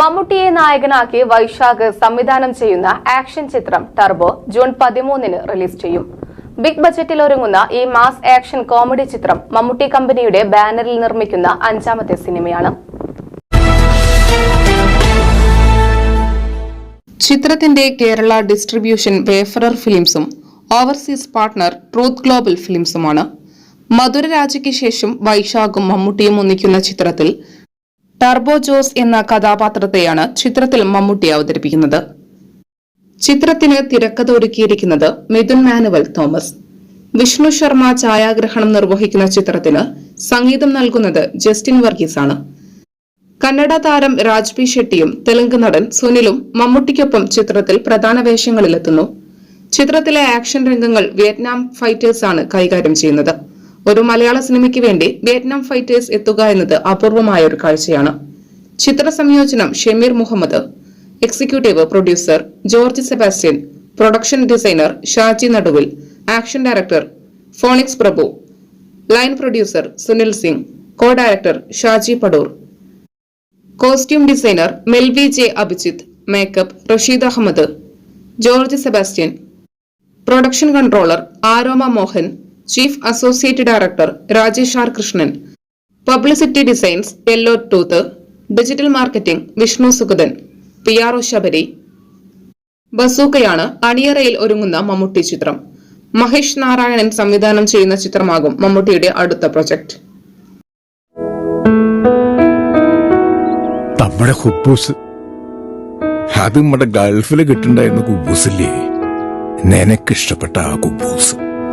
മമ്മൂട്ടിയെ നായകനാക്കി വൈശാഖ് സംവിധാനം ചെയ്യുന്ന ആക്ഷൻ ചിത്രം ടർബോ ജൂൺ പതിമൂന്നിന് റിലീസ് ചെയ്യും. ബിഗ് ബജറ്റിൽ ഒരുങ്ങുന്ന ഈ മാസ് ആക്ഷൻ കോമഡി ചിത്രം മമ്മൂട്ടി കമ്പനിയുടെ ബാനറിൽ നിർമ്മിക്കുന്ന അഞ്ചാമത്തെ സിനിമയാണ്. ചിത്രത്തിന്റെ കേരള ഡിസ്ട്രിബ്യൂഷൻ വേഫറർ ഫിലിംസും ഓവർസീസ് പാർട്ണർ ട്രൂത്ത് ഗ്ലോബൽ ഫിലിംസുമാണ്. മധുരരാജയ്ക്ക് ശേഷം വൈശാഖും മമ്മൂട്ടിയും ഒന്നിക്കുന്ന ചിത്രത്തിൽ ടർബോ ജോസ് എന്ന കഥാപാത്രത്തെയാണ് ചിത്രത്തിൽ മമ്മൂട്ടി അവതരിപ്പിക്കുന്നത്. ചിത്രത്തിന് തിരക്കഥ ഒരുക്കിയിരിക്കുന്നത് മിഥുൻ മാനുവൽ തോമസ്. വിഷ്ണു ശർമ്മ ഛായാഗ്രഹണം നിർവഹിക്കുന്ന ചിത്രത്തിന് സംഗീതം നൽകുന്നത് ജസ്റ്റിൻ വർഗീസ് ആണ് കന്നഡ താരം രാജ്പി ഷെട്ടിയും തെലുങ്ക് നടൻ സുനിലും മമ്മൂട്ടിക്കൊപ്പം ചിത്രത്തിൽ പ്രധാന വേഷങ്ങളിലെത്തുന്നു. ചിത്രത്തിലെ ആക്ഷൻ രംഗങ്ങൾ വിയറ്റ്നാം ഫൈറ്റേഴ്സാണ് കൈകാര്യം ചെയ്യുന്നത്. ഒരു മലയാള സിനിമയ്ക്ക് വേണ്ടി വിയറ്റ്നാം ഫൈറ്റേഴ്സ് എത്തുക എന്നത് അപൂർവമായ ഒരു കാഴ്ചയാണ്. ചിത്ര സംയോജനം Shameer Muhammad executive producer George Sebastian production designer Shaji Naduvil action director Phoenix Prabhu line producer Sunil Singh co director Shaji Padoor. Costume designer Melvy J Abhijith makeup Rasheed Ahammed George Sebastian. Production controller Aroma Mohan chief associate director Rajesh R Krishnan. Publicity designs yellow tooth. Digital marketing Vishnu Suguthan. P R O Sabari. ബസൂക്കയാണ് അണിയറയിൽ ഒരുങ്ങുന്ന മമ്മൂട്ടി ചിത്രം. മഹേഷ് നാരായണൻ സംവിധാനം ചെയ്യുന്ന ചിത്രമാകും മമ്മൂട്ടിയുടെ അടുത്ത project. നമ്മുടെ അത് നമ്മുടെ ഗൾഫിൽ കിട്ടുണ്ടായിരുന്ന കുബൂസില്ലേ? നിനക്കിഷ്ടപ്പെട്ട ആ കുബൂസ്.